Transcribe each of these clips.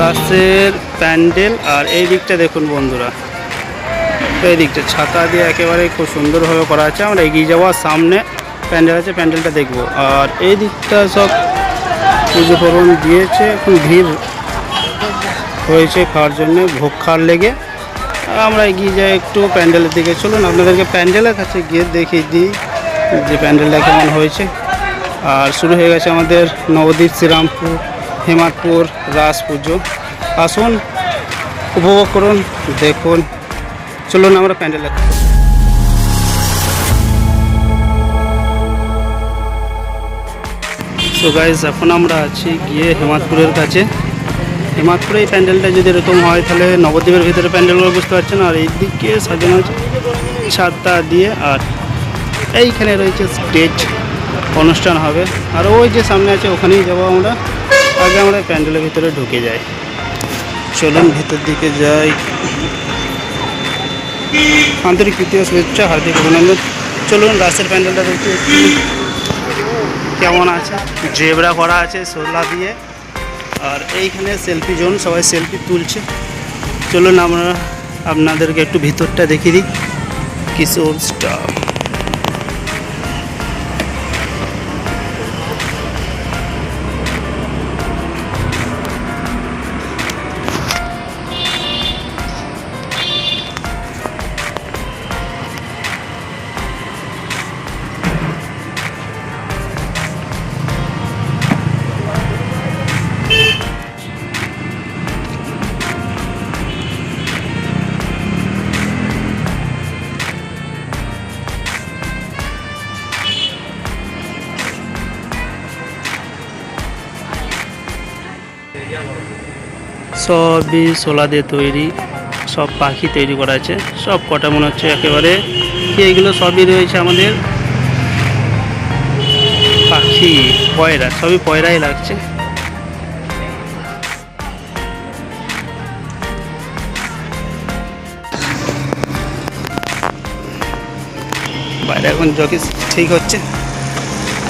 রাসের প্যান্ডেল আর এই দিকটা দেখুন বন্ধুরা। এই দিকটা, ছাতা দিয়ে একেবারে খুব সুন্দরভাবে করা আছে। আমরা এগিয়ে যাওয়ার সামনে প্যান্ডেল আছে, প্যান্ডেলটা দেখব। আর এই দিকটা সব পুজো পর্বণ দিয়েছে, এখন ভিড় হয়েছে খাওয়ার জন্য, ভোগ খাওয়ার লেগে। আমরা এগিয়ে যাই একটু প্যান্ডেলের দিকে। চলুন, আপনাদেরকে প্যান্ডেলের কাছে গিয়ে দেখিয়ে দিই যে প্যান্ডেলটা কেমন হয়েছে। আর শুরু হয়ে গেছে আমাদের নবদ্বীপ, শ্রীরামপুর, হেমাদপুর, রাস পুজো। আসুন, উপভোগ করুন, দেখুন। চলুন আমরা প্যান্ডেলে সো গাইজ এখন আমরা আছি গিয়ে হেমাদপুরের কাছে। হেমাদপুরে এই প্যান্ডেলটা যদি এরকম হয়, তাহলে নবদ্বীপের ভিতরে প্যান্ডেলগুলো বুঝতে পারছেন, আর এই দিকে সাজানো আছে ছাদটা দিয়ে, আর এইখানে রয়েছে স্টেজ অনুষ্ঠান হবে। আর ওই যে সামনে আছে, ওখানেই যাব আমরা। আগে আমরা প্যান্ডেলের ভিতরে ঢুকে যাই। চলুন ভিতর দিকে যাই। আন্তরিক তৃতীয় শুভেচ্ছা, হার্দিক অভিনন্দন। চলুন রাস্তার প্যান্ডেলটা দেখি একটু কেমন আছে? জেবরা করা আছে সোলা দিয়ে। আর এইখানে সেলফি জোন সবাই সেলফি তুলছে। চলুন আমরা আপনাদেরকে একটু ভিতরটা দেখিয়ে দিই। কিশোর স্টার সবই সোলা দিয়ে তৈরি সব পাখি তৈরি করা আছে সব কটা মনে হচ্ছে একেবারে কি এগুলো সবই রয়েছে আমাদের? পাখি পয়রা সবই পয়রাই লাগছে। বাইরে এখন জকি ঠিক হচ্ছে?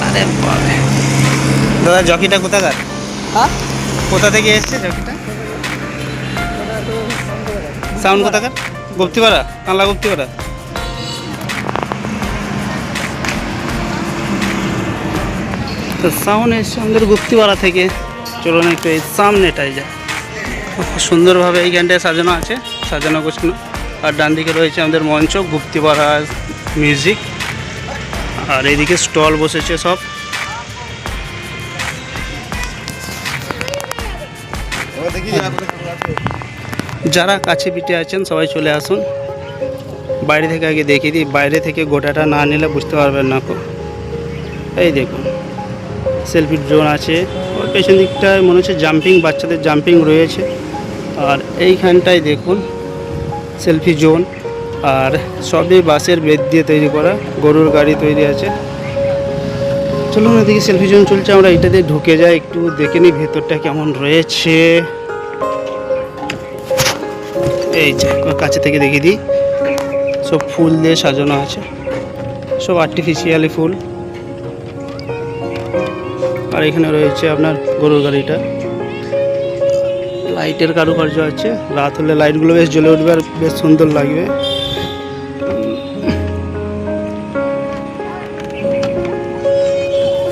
আরে বাবা। দাদা জকিটা কোথাকার? হ্যাঁ? কোথা থেকে এসছে জকিটা সাউন্ড কোথাকার গুপ্তিপাড়া কানলা গুপ্তিপাড়া তো সাউন্ড এসছে আমাদের গুপ্তিপাড়া থেকে চলুন একটু এই সামনেটাই খুব সুন্দরভাবে এই গানটায় সাজানো আছে, সাজানো গোছানো। আর ডান দিকে রয়েছে আমাদের মঞ্চ গুপ্তিপাড়া মিউজিক। আর এইদিকে স্টল বসেছে সব। যারা কাছে পিঠে আছেন, সবাই চলে আসুন। বাইরে থেকে আগে দেখিয়ে দিই, বাইরে থেকে গোটাটা না নিলে বুঝতে পারবেন না এই দেখুন সেলফির জোন আছে। ওর পেছন দিকটায় মনে হচ্ছে জাম্পিং বাচ্চাদের জাম্পিং রয়েছে। আর এইখানটায় দেখুন সেলফি জোন আর সবই বাঁশের বেদ দিয়ে তৈরি করা, গরুর গাড়ি তৈরি আছে। চলুন এদিকে সেলফি জোন চলছে, আমরা এটা দিয়ে ঢুকে যাই, একটু দেখে নিই ভেতরটা কেমন রয়েছে। এই যে কাছে থেকে দেখিয়ে দিই। সব ফুল দিয়ে সাজানো আছে। সব আর্টিফিশিয়ালি ফুল। আর এখানে রয়েছে আপনার গরুর গাড়িটা। লাইটের কারুকার্য আছে। রাত হলে লাইটগুলো বেশ জ্বলে উঠবে আর বেশ সুন্দর লাগবে।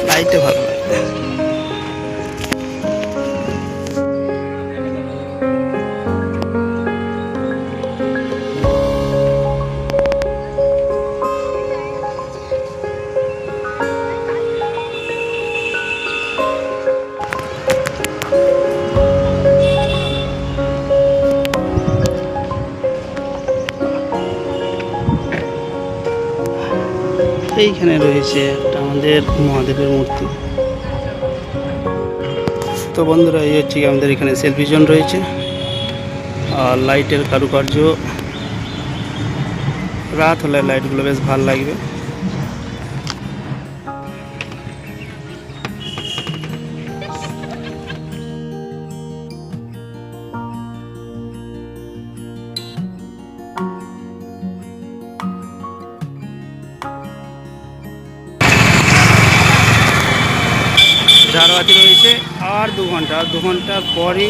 লাইটে ভালো। এইখানে রয়েছে একটা আমাদের মহাদেবের মূর্তি। তো বন্ধুরা, এই হচ্ছে আমাদের এখানে সেলফি জোন রয়েছে। আর লাইটের কারুকার্য, রাত হলে লাইটগুলো বেশ ভালো লাগবে। ঝাড়বাতি রয়েছে। আর দু ঘণ্টা আর দু ঘণ্টার পরই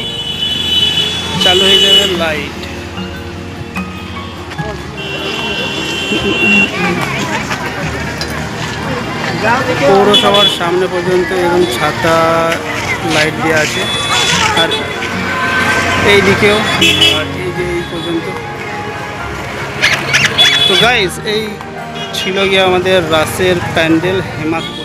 চালু হয়ে যাবে লাইট পৌরসভার সামনে পর্যন্ত এরকম ছাতা লাইট দেওয়া আছে। আর এই দিকেও আর এই পর্যন্ত। তো গাইস এই ছিল গিয়ে আমাদের রাসের প্যান্ডেল হেমাদপুর